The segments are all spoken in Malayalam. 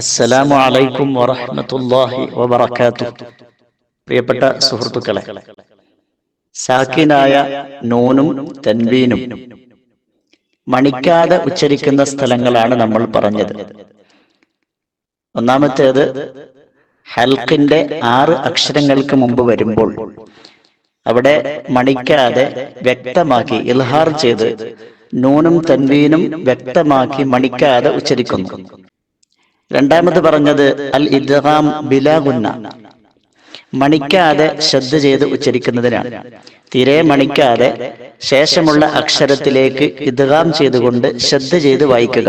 അസ്സലാമു അലൈക്കും വറഹ്മത്തുള്ളാഹി വബറകാതുഹു. പ്രിയപ്പെട്ട സുഹൃത്തുക്കളെ സാക്കിനായ നൂനും തൻവീനും മണിക്കാതെ ഉച്ചരിക്കുന്ന സ്ഥലങ്ങളാണ് നമ്മൾ പറഞ്ഞത്. ഒന്നാമത്തേത് ഹൽക്കിന്റെ ആറ് അക്ഷരങ്ങൾക്ക് മുമ്പ് വരുമ്പോൾ അവിടെ മണിക്കാതെ വ്യക്തമാക്കി ഇൽഹാർ ചെയ്ത് നൂനും തൻവീനും വ്യക്തമാക്കി മണിക്കാതെ ഉച്ചരിക്കുന്നു. രണ്ടാമത് പറഞ്ഞത് അൽ ഇദ്ഗാം ബിലാഗുന്ന മണിക്കാതെ ശ്രദ്ധ ചെയ്ത് ഉച്ചരിക്കുന്നതിനാണ്. തീരെ മണിക്കാതെ ശേഷമുള്ള അക്ഷരത്തിലേക്ക് ഇദ്ഗാം ചെയ്തുകൊണ്ട് ശ്രദ്ധ ചെയ്ത് വായിക്കുക.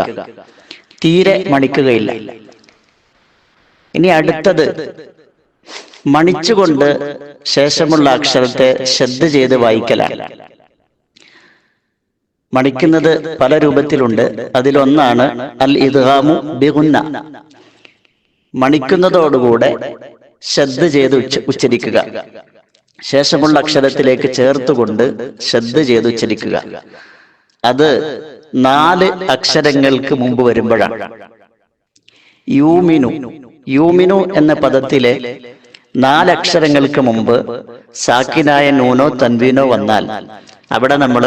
തീരെ മണിക്കുകയില്ല. ഇനി അടുത്തത് മണിച്ചുകൊണ്ട് ശേഷമുള്ള അക്ഷരത്തെ ശ്രദ്ധ ചെയ്ത് വായിക്കലാണ്. മണിക്കുന്നത് പല രൂപത്തിലുണ്ട്. അതിലൊന്നാണ് അൽ ഇദ്ഹാമു ബിഗുന്ന. മണിക്കുന്നതോടുകൂടെ ശ്രദ്ധ ചെയ്ത് ഉച്ച ഉച്ചരിക്കുക. ശേഷമുള്ള അക്ഷരത്തിലേക്ക് ചേർത്തുകൊണ്ട് ശ്രദ്ധ ചെയ്ത് ഉച്ചരിക്കുക. അത് നാല് അക്ഷരങ്ങൾക്ക് മുമ്പ് വരുമ്പോഴാണ്. യൂമിനു. യൂമിനു എന്ന പദത്തിലെ നാലക്ഷരങ്ങൾക്ക് മുമ്പ് സാക്കിനായ നൂനോ തൻവീനോ വന്നാൽ അവിടെ നമ്മൾ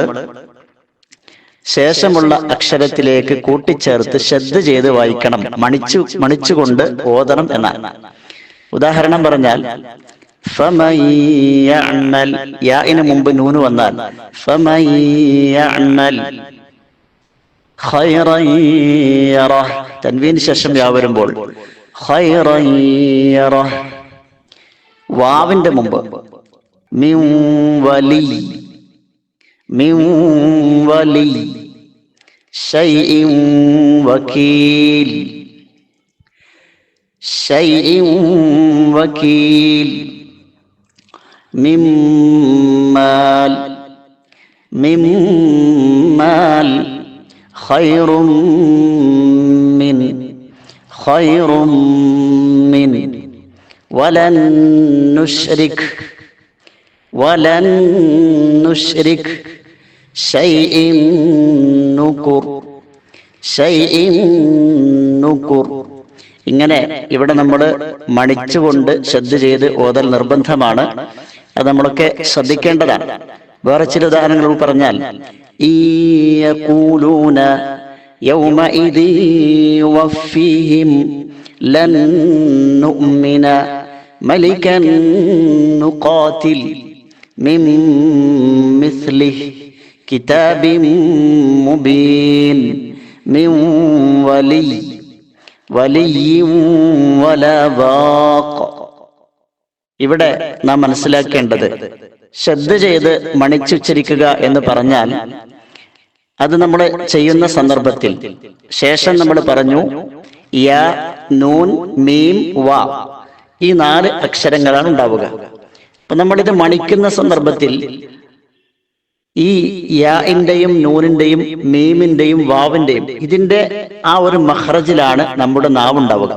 ശേഷമുള്ള അക്ഷരത്തിലേക്ക് കൂട്ടിച്ചേർത്ത് ശ്രദ്ധ ചെയ്ത് വായിക്കണം. മണിച്ചു മണിച്ചുകൊണ്ട് ഓതണം എന്നാണ്. ഉദാഹരണം പറഞ്ഞാൽ യാഇന് മുമ്പ് നൂന് വന്നാൽ തൻവീന് ശേഷം യാ വരുമ്പോൾ വാവിന്റെ മുമ്പ് മിം വലി മിം വലി. شيء وكيل. شيء وكيل. من مال. من مال. خير من. خير من. ولن نشرك. ولن نشرك. شيء نكر شيء نكر ഇങ്ങനെ ഇവിടെ നമ്മൾ മണിച്ചുകൊണ്ട് ശ്രദ്ധ ചെയ്ത് ഓതൽ നിർബന്ധമാണ് അത് നമ്മളൊക്കെ ശ്രദ്ധിക്കേണ്ടതാണ് വേറെ ചില ഉദാഹരണങ്ങൾ പറഞ്ഞാൽ ഈയഖൂലൂന يومئذ يوفيهم لن نؤمن ملكا نقاتل من مثله كتاب مبين من ولي വലിയും ഇവിടെ നാം മനസ്സിലാക്കേണ്ടത് ശ്രദ്ധ ചെയ്ത് മണിച്ചുച്ചരിക്കുക എന്ന് പറഞ്ഞാൽ അത് നമ്മൾ ചെയ്യുന്ന സന്ദർഭത്തിൽ ശേഷം നമ്മൾ പറഞ്ഞു യ നൂൻ മീം വ ഈ നാല് അക്ഷരങ്ങളാണ് ഉണ്ടാവുക അപ്പൊ നമ്മളിത് മണിക്കുന്ന സന്ദർഭത്തിൽ ഈ യാഇന്റെയും നൂനിന്റെയും മീമിന്റെയും വാവിന്റെയും ഇതിന്റെ ആ ഒരു മഹ്റജിലാണ് നമ്മുടെ നാവ് ഉണ്ടാവുക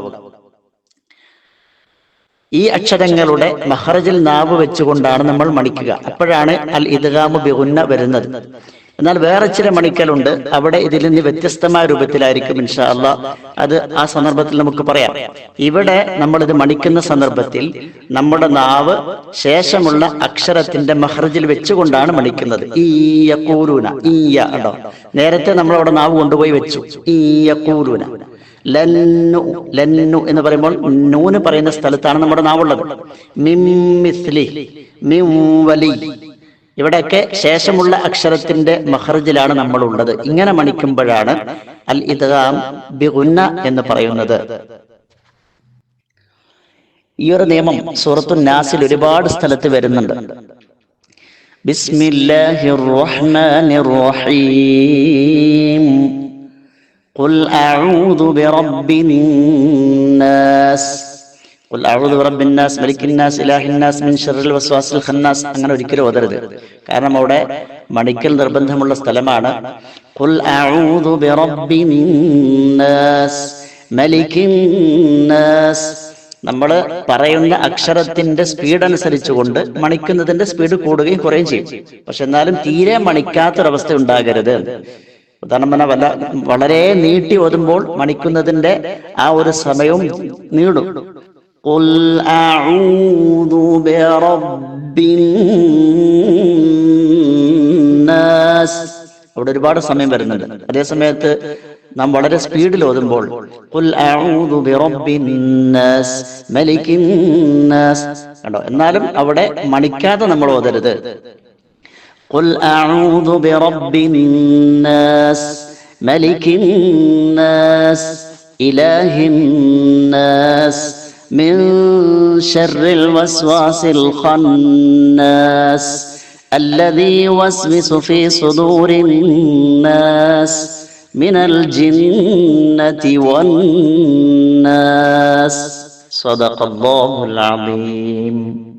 ഈ അക്ഷരങ്ങളുടെ മഹ്റജിൽ നാവ് വെച്ചുകൊണ്ടാണ് നമ്മൾ മണിക്കുക. അപ്പോഴാണ് അൽ ഇദ്ഗാമു ബിഗുന്ന വരുന്നത്. എന്നാൽ വേറെ ചില മണിക്കലുണ്ട്. അവിടെ ഇതിൽ നിന്ന് വ്യത്യസ്തമായ രൂപത്തിലായിരിക്കും ഇൻഷാ അള്ളാ അത് ആ സന്ദർഭത്തിൽ നമുക്ക് പറയാം. ഇവിടെ നമ്മൾ ഇത് മണിക്കുന്ന സന്ദർഭത്തിൽ നമ്മുടെ നാവ് ശേഷമുള്ള അക്ഷരത്തിന്റെ മഹർജിൽ വെച്ചുകൊണ്ടാണ് മണിക്കുന്നത്. ഈയ കൂരൂന ഈയ ഉണ്ടോ നേരത്തെ നമ്മൾ അവിടെ നാവ് കൊണ്ടുപോയി വെച്ചു. ഈയ കൂരൂന ലന്നു ലന്നു എന്ന് പറയുമ്പോൾ നൂന് പറയുന്ന സ്ഥലത്താണ് നമ്മുടെ നാവുള്ളത്. മിം മിസ്ലി മിം മിംവലി ഇവിടെയൊക്കെ ശേഷമുള്ള അക്ഷരത്തിന്റെ മഹർജിലാണ് നമ്മൾ ഉള്ളത് ഇങ്ങനെ മണിക്കുമ്പോഴാണ് അൽ ഇതാം ബിഗുന്ന എന്ന് പറയുന്നത്. ഈ ഒരു നിയമം സൂറത്തു നാസിൽ ഒരുപാട് സ്ഥലത്ത് വരുന്നുണ്ട്. ബിസ്മില്ലാഹിർ റഹ്മാനിർ റഹീം ഖുൽ അഊദു അങ്ങനെ ഒരിക്കലും ഓതരുത്. കാരണം അവിടെ മണിക്കൽ നിർബന്ധമുള്ള സ്ഥലമാണ്. നമ്മൾ പറയുന്ന അക്ഷരത്തിന്റെ സ്പീഡ് അനുസരിച്ചുകൊണ്ട് മണിക്കുന്നതിന്റെ സ്പീഡ് കൂടുകയും കുറയും ചെയ്യും. പക്ഷെ എന്നാലും തീരെ മണിക്കാത്തൊരവസ്ഥ ഉണ്ടാകരുത്. ഉദാഹരണം വല്ല വളരെ നീട്ടി ഓതുമ്പോൾ മണിക്കുന്നതിന്റെ ആ ഒരു സമയവും നീടും قل أعوذ برب الناس അവിടെ ഒരുപാട് സമയം വരുന്നുണ്ട് അതേ സമയത്ത് നാം വളരെ സ്പീഡിൽ ഓതുമ്പോൾ "ഖുൽ അഊദു ബിറബ്ബിൻ നാസ്, മലിക്കിൻ നാസ്" കണ്ടോ എന്നാലും അവിടെ മണിക്കാതെ നമ്മൾ ഓതരുത് قل أعوذ من شر الوسواس الخناس الذي يوسوس في صدور الناس من الجنة والناس. صدق الله العظيم.